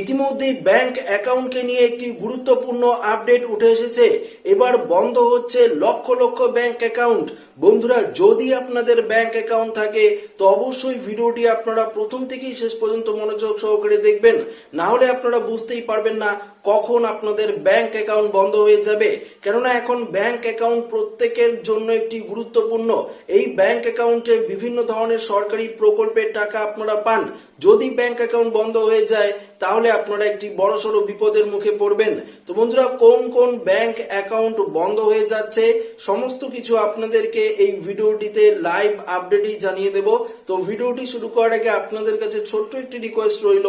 ইতিমধ্যে ব্যাংক অ্যাকাউন্টকে নিয়ে একটি গুরুত্বপূর্ণ আপডেট উঠে এসেছে। এবার বন্ধ হচ্ছে লক্ষ লক্ষ ব্যাংক অ্যাকাউন্ট। বন্ধুরা, যদি আপনাদের ব্যাংক অ্যাকাউন্ট থাকে, তো অবশ্যই ভিডিওটি আপনারা প্রথম থেকেই শেষ পর্যন্ত মনোযোগ সহকারে দেখবেন। না হলে আপনারা বুঝতেই পারবেন না কখন আপনাদের ব্যাংক অ্যাকাউন্ট বন্ধ হয়ে যাবে। কেননা, এখন ব্যাংক অ্যাকাউন্ট প্রত্যেকের জন্য একটি গুরুত্বপূর্ণ। এই ব্যাংক অ্যাকাউন্টে বিভিন্ন ধরনের সরকারি প্রকল্পের টাকা আপনারা পান। যদি ব্যাংক অ্যাকাউন্ট বন্ধ হয়ে যায়, তাহলে আপনারা একটি বড়সড় বিপদের মুখে পড়বেন। তো বন্ধুরা, কোন কোন ব্যাংক অ্যাকাউন্ট বন্ধ হয়ে যাচ্ছে, সমস্ত কিছু আপনাদেরকে এই ভিডিওটিতে লাইভ আপডেটই জানিয়ে দেব। তো ভিডিওটি শুরু করার আগে আপনাদের কাছে ছোট্ট একটি রিকোয়েস্ট রইল,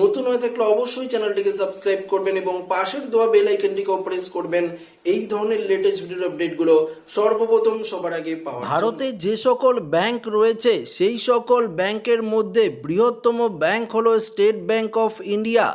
নতুন হয়ে থাকলে অবশ্যই চ্যানেলটিকে সাবস্ক্রাইব করবেন এবং পাশের দেওয়া বেল আইকনটিকেও প্রেস করবেন। এই ধরনের লেটেস্ট ভিডিওর আপডেটগুলো সর্বপ্রথম সবার আগে পাওয়া ভারতে যে সকল ব্যাংক রয়েছে, সেই সকল ব্যাংকের মধ্যে বৃহত্তম ব্যাংক হলো স্টেট ব্যাংক অফ ইন্ডিয়া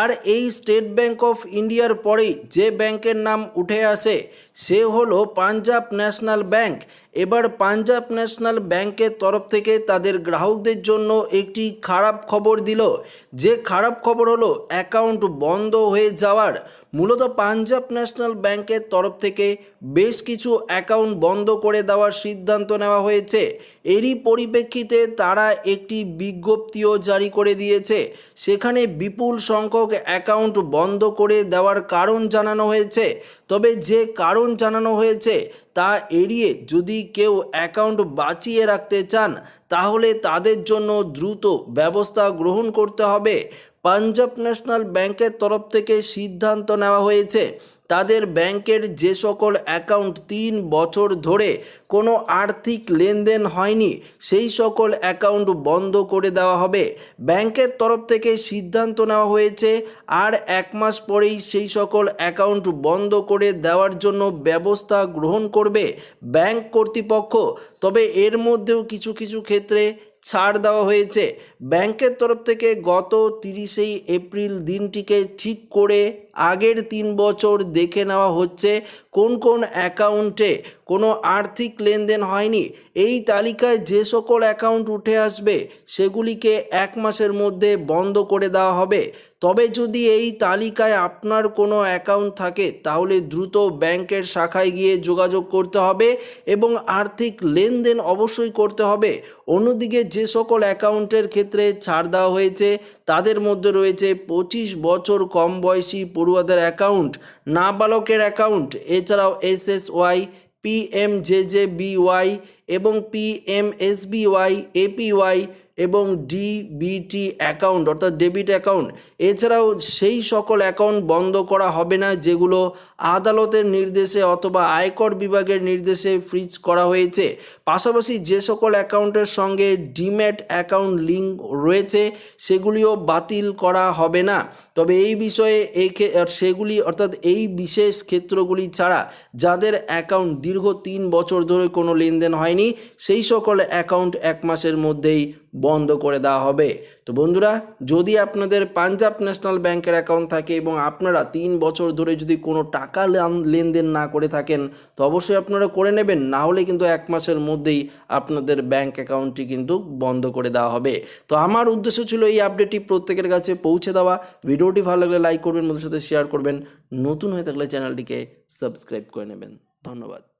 আর এই স্টেট ব্যাংক অফ ইন্ডিয়ার পরেই যে ব্যাংকের নাম উঠে আসে, সে হলো পাঞ্জাব ন্যাশনাল ব্যাংক। এবার পাঞ্জাব ন্যাশনাল ব্যাংকের তরফ থেকে তাদের গ্রাহকদের জন্য একটি খারাপ খবর দিল। যে খারাপ খবর হলো, অ্যাকাউন্ট বন্ধ হয়ে যাওয়ার। মূলত পাঞ্জাব ন্যাশনাল ব্যাংকের তরফ থেকে বেশ কিছু অ্যাকাউন্ট বন্ধ করে দেওয়ার সিদ্ধান্ত নেওয়া হয়েছে। এরই পরিপ্রেক্ষিতে তারা একটি বিজ্ঞপ্তিও জারি করে দিয়েছে। সেখানে বিপুল সংখ্যক অ্যাকাউন্ট বন্ধ করে দেওয়ার কারণ জানানো হয়েছে। তবে যে কারণ জানানো হয়েছে, তা এড়িয়ে যদি কেউ অ্যাকাউন্ট বাঁচিয়ে রাখতে চান, তাহলে তাদের জন্য দ্রুত ব্যবস্থা গ্রহণ করতে হবে। পাঞ্জাব ন্যাশনাল ব্যাংকের তরফ থেকে সিদ্ধান্ত নেওয়া হয়েছে তাদের ব্যাংকের যে সকল অ্যাকাউন্ট তিন বছর ধরে কোনো আর্থিক লেনদেন হয়নি, সেই সকল অ্যাকাউন্ট বন্ধ করে দেওয়া হবে। ব্যাংকের তরফ থেকে সিদ্ধান্ত নেওয়া হয়েছে, আর এক মাস পরেই সেই সকল অ্যাকাউন্ট বন্ধ করে দেওয়ার জন্য ব্যবস্থা গ্রহণ করবে ব্যাংক কর্তৃপক্ষ। তবে এর মধ্যেও কিছু কিছু ক্ষেত্রে ছাড় দেওয়া হয়েছে। ব্যাংকের তরফ থেকে গত তিরিশেই এপ্রিল দিনটিকে ঠিক করে আগের তিন বছর দেখে নেওয়া হচ্ছে কোন কোন অ্যাকাউন্টে কোনো আর্থিক লেনদেন হয়নি। এই তালিকায় যে সকল অ্যাকাউন্ট উঠে আসবে, সেগুলিকে এক মাসের মধ্যে বন্ধ করে দেওয়া হবে। তবে যদি এই তালিকায় আপনার কোনো অ্যাকাউন্ট থাকে, তাহলে দ্রুত ব্যাংকের শাখায় গিয়ে যোগাযোগ করতে হবে এবং আর্থিক লেনদেন অবশ্যই করতে হবে। অন্যদিকে যে সকল অ্যাকাউন্টের ক্ষেত্রে ছাড় দেওয়া হয়েছে। তাদের মধ্যে রয়েছে পঁচিশ বছর কম বয়সী পড়ুয়াদের অ্যাকাউন্ট নাবালকের অ্যাকাউন্ট এছাড়াও এস এস ওয়াই এবং পি এম পিএমজেজেবিওয়াই এবং পিএমএসবিওয়াই এপিওয়াই এবং ডিবিটি অ্যাকাউন্ট অর্থাৎ ডেবিট অ্যাকাউন্ট এছাড়াও সেই সকল অ্যাকাউন্ট বন্ধ করা হবে না, যেগুলো আদালতের নির্দেশে অথবা আয়কর বিভাগের নির্দেশে ফ্রিজ করা হয়েছে। পাশাপাশি যে সকল অ্যাকাউন্টের সঙ্গে ডিম্যাট অ্যাকাউন্ট লিঙ্ক রয়েছে, সেগুলিও বাতিল করা হবে না। তবে এই বিষয়ে এই সেগুলি, অর্থাৎ এই বিশেষ ক্ষেত্রগুলি ছাড়া যাদের অ্যাকাউন্ট দীর্ঘ তিন বছর ধরে কোনো লেনদেন হয়নি, সেই সকল অ্যাকাউন্ট এক মাসের মধ্যেই বন্ধ করে দেওয়া হবে। তো বন্ধুরা, যদি আপনাদের পাঞ্জাব ন্যাশনাল ব্যাংকের অ্যাকাউন্ট থাকে এবং আপনারা তিন বছর ধরে যদি কোনো টাকা লেনদেন না করে থাকেন, তো অবশ্যই আপনারা করে নেবেন। না হলে কিন্তু এক মাসের মধ্যেই আপনাদের ব্যাংক অ্যাকাউন্টটি কিন্তু বন্ধ করে দেওয়া হবে। তো আমার উদ্দেশ্য ছিল এই আপডেটটি প্রত্যেকের কাছে পৌঁছে দেওয়া। ভিডিওটি ভালো লাগলে লাইক করবেন বন্ধুর সাথে শেয়ার করবেন। নতুন হয়ে থাকলে চ্যানেলটিকে সাবস্ক্রাইব করে নেবেন। ধন্যবাদ।